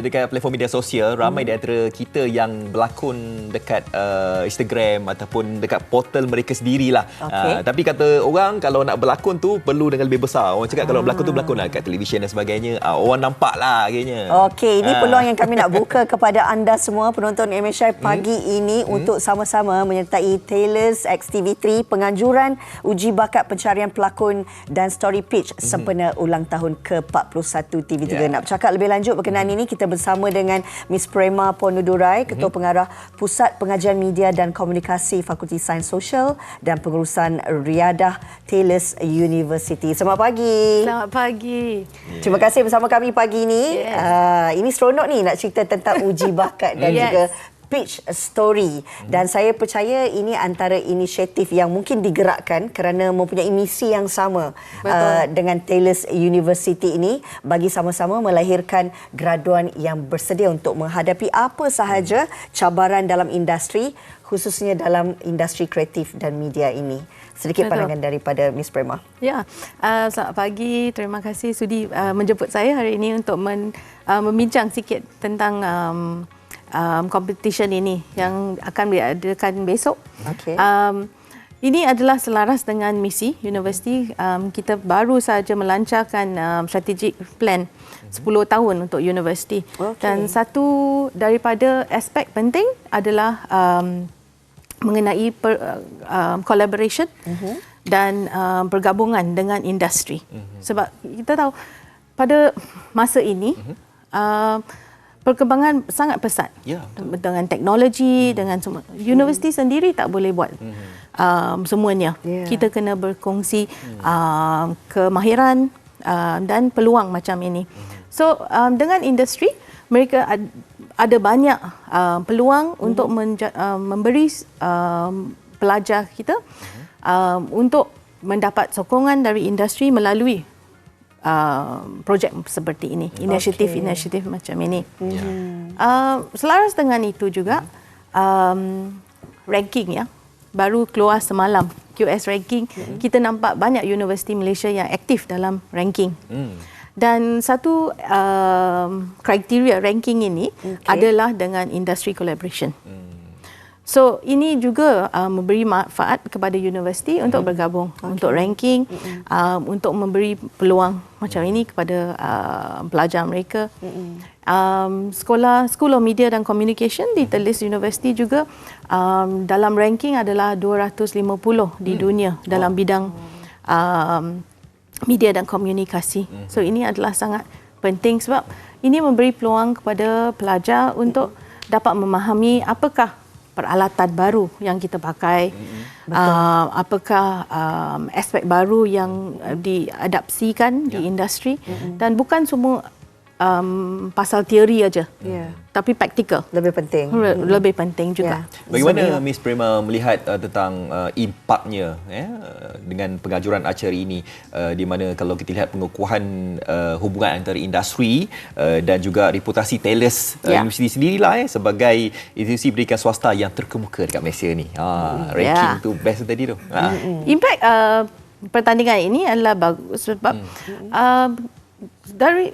dekat platform media sosial ramai di antara kita yang berlakon dekat uh, Instagram ataupun dekat portal mereka sendirilah. Okey. Uh, tapi kata orang kalau nak berlakon tu perlu dengan lebih besar. Orang cakap kalau berlakon tu berlakon lah kat televisyen dan sebagainya. Uh, orang nampak lah akhirnya. Okey, ini Ah. peluang yang kami nak buka kepada anda semua penonton MSI pagi Hmm. ini untuk sama-sama menyertai Taylor's XTV3 penganjuran uji bakat pencarian pelakon dan story pitch sempena ulang tahun ke-41 TV3. Hmm. Ya. Nak bercakap lebih lanjut berkenaan ini kita bersama dengan Miss Prema Ponudurai, Ketua Hmm. Pengarah Pusat Pengajian Media dan Komunikasi Fakulti Sains Sosial dan Pengurusan Riadah Taylor's University. Selamat pagi. Selamat pagi. Terima kasih bersama kami pagi ini. Yes. Uh, ini seronok ni nak cerita tentang uji bakat dan Yes. juga pitch story dan saya percaya ini antara inisiatif yang mungkin digerakkan kerana mempunyai misi yang sama uh, dengan Taylor's University ini bagi sama-sama melahirkan graduan yang bersedia untuk menghadapi apa sahaja cabaran dalam industri khususnya dalam industri kreatif dan media ini. Sedikit Betul. pandangan daripada Miss Prema. Ya, uh, selamat pagi. Terima kasih sudi uh, menjemput saya hari ini untuk men, uh, membincang sikit tentang um, um, competition ini yang akan diadakan besok. Okey. Um, ini adalah selaras dengan misi universiti. Um, kita baru saja melancarkan um, strategic plan 10 tahun untuk universiti. Okey. Dan satu daripada aspek penting adalah um, mengenai per, uh, collaboration uh-huh. dan um, pergabungan dengan industri. Uh-huh. Sebab kita tahu pada masa ini uh-huh. uh, perkembangan sangat pesat Ya, dengan teknologi dengan semua. Universiti sendiri tak boleh buat um, semuanya. Ya. Kita kena berkongsi um, kemahiran uh, dan peluang macam ini. So um, dengan industri mereka ad, ada banyak uh, peluang Mhm. untuk menja, uh, memberi um, pelajar kita um, untuk mendapat sokongan dari industri melalui uh, projek seperti ini, inisiatif-inisiatif macam ini. Ya. Uh, selaras dengan itu juga um, ranking ya baru keluar semalam QS ranking kita nampak banyak universiti Malaysia yang aktif dalam ranking. Hmm. Dan satu um, kriteria ranking ini Okey. adalah dengan industry collaboration. So ini juga uh, memberi manfaat kepada universiti untuk bergabung okay. untuk ranking um, untuk memberi peluang macam ini kepada uh, pelajar mereka. Um, sekolah School of Media dan Communication di Telis University juga um, dalam ranking adalah 250 di dunia dalam bidang um, media dan komunikasi. So ini adalah sangat penting sebab ini memberi peluang kepada pelajar untuk dapat memahami apakah peralatan baru yang kita pakai, uh, apakah um, aspek baru yang uh, diadapsikan di industri? Dan bukan semua um, pasal teori aja, Ya. tapi praktikal Lebih penting. Le- lebih penting juga. Ya. Bagaimana Miss Prema melihat uh, tentang uh, impaknya ya, uh, dengan pengajuran acara ini uh, di mana kalau kita lihat pengukuhan uh, hubungan antara industri uh, dan juga reputasi Taylor's uh, Ya. University sendirilah eh, sebagai institusi pendidikan swasta yang terkemuka dekat Malaysia ni. Ha, ranking Ya. tu best tadi tu. Ha. Impact uh, pertandingan ini adalah bagus sebab uh, dari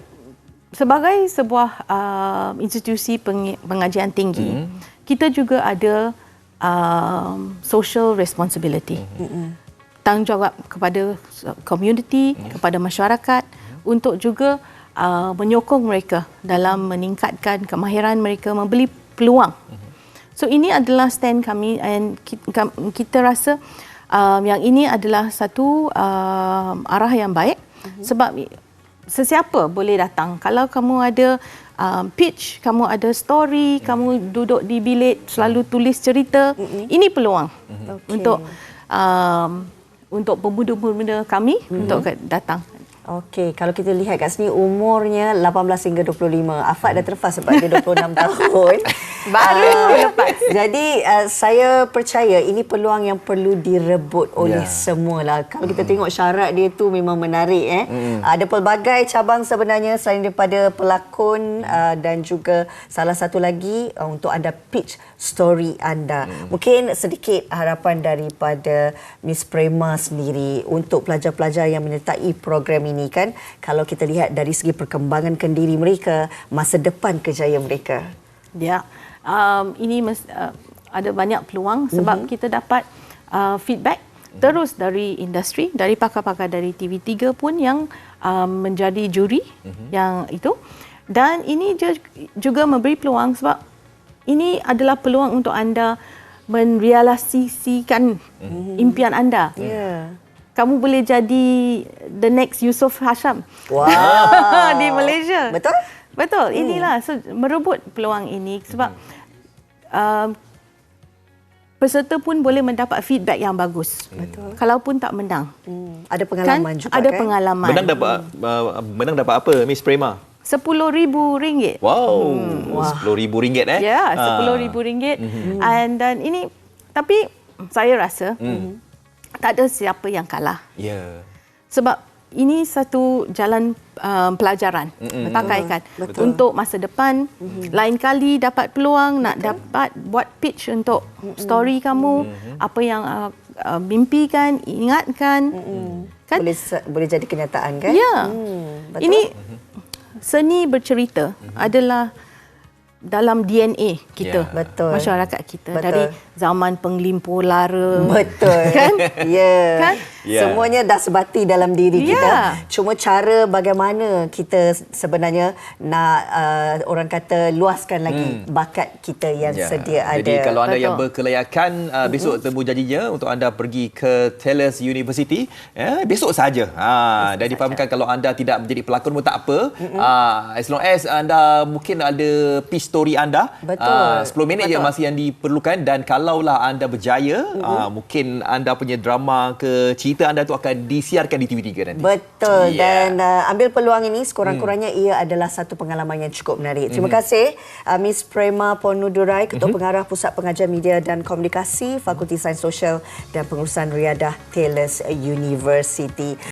sebagai sebuah uh, institusi peng, pengajian tinggi, kita juga ada um, social responsibility. Tanggungjawab kepada community, kepada masyarakat untuk juga uh, menyokong mereka dalam meningkatkan kemahiran mereka membeli peluang. So ini adalah stand kami and kita rasa um, yang ini adalah satu um, arah yang baik. Sebab i- sesiapa boleh datang. Kalau kamu ada um, pitch, kamu ada story, kamu duduk di bilik selalu tulis cerita, ini peluang Okey. untuk um, untuk pemuda-pemuda kami untuk ke- datang. Okey, kalau kita lihat kat sini umurnya 18 hingga 25. Afak dah terlepas sebab dia 26 tahun. Baru Ah, lepas. Jadi uh, saya percaya ini peluang yang perlu direbut oleh Ya. semua lah. Kalau kita tengok syarat dia tu memang menarik eh. Ada pelbagai cabang sebenarnya selain daripada pelakon uh, dan juga salah satu lagi uh, untuk anda pitch story anda. Mungkin sedikit harapan daripada Miss Prema sendiri untuk pelajar-pelajar yang menyertai program ini ini kan kalau kita lihat dari segi perkembangan kendiri mereka, masa depan kejayaan mereka. Ya, um, ini mes, uh, ada banyak peluang sebab mm-hmm. kita dapat uh, feedback terus dari industri, dari pakar-pakar dari TV3 pun yang um, menjadi juri mm-hmm. yang itu. Dan ini juga memberi peluang sebab ini adalah peluang untuk anda merealisasikan mm-hmm. impian anda. Yeah. Kamu boleh jadi the next Yusof Hasham. Wow. di Malaysia. Betul? Betul. Hmm. Inilah so, merebut peluang ini sebab uh, peserta pun boleh mendapat feedback yang bagus. Betul. Kalaupun tak menang. Hmm. Ada pengalaman kan? juga Ada kan? pengalaman. Menang dapat uh, menang dapat apa Miss Prema? RM10,000. Wow, hmm. RM10,000 eh? Ya, RM10,000. Hmm. And dan ini tapi saya rasa hmm. Tak ada siapa yang kalah. Ya. Yeah. Sebab ini satu jalan um, pelajaran mm-hmm. pakaikan Betul. untuk masa depan mm-hmm. lain kali dapat peluang nak Betul. dapat buat pitch untuk mm-hmm. story kamu mm-hmm. apa yang uh, uh, mimpikan ingatkan mm-hmm. kan boleh boleh jadi kenyataan kan ya mm, ini seni bercerita mm-hmm. adalah dalam DNA kita yeah. betul masyarakat kita betul. dari zaman penglimpur lara betul kan ya yeah. kan yeah. semuanya dah sebati dalam diri yeah. kita cuma cara bagaimana kita sebenarnya nak uh, orang kata luaskan lagi hmm. bakat kita yang yeah. sedia ada jadi kalau anda betul. yang berkelayakan uh, besok mm-hmm. temu janjinya untuk anda pergi ke Taylor's University eh, besok saja ha dan dipahamkan kalau anda tidak menjadi pelakon pun tak apa mm-hmm. uh, as long as anda mungkin ada piece story anda. Betul. Uh, 10 minit Betul. je masih yang diperlukan dan kalaulah anda berjaya, uh-huh. uh, mungkin anda punya drama ke cerita anda tu akan disiarkan di TV3 nanti. Betul. Yeah. Dan uh, ambil peluang ini sekurang-kurangnya hmm. ia adalah satu pengalaman yang cukup menarik. Terima hmm. kasih uh, Miss Prema Ponudurai, Ketua hmm. Pengarah Pusat Pengajar Media dan Komunikasi Fakulti Sains Sosial dan Pengurusan Riadah Taylor's University.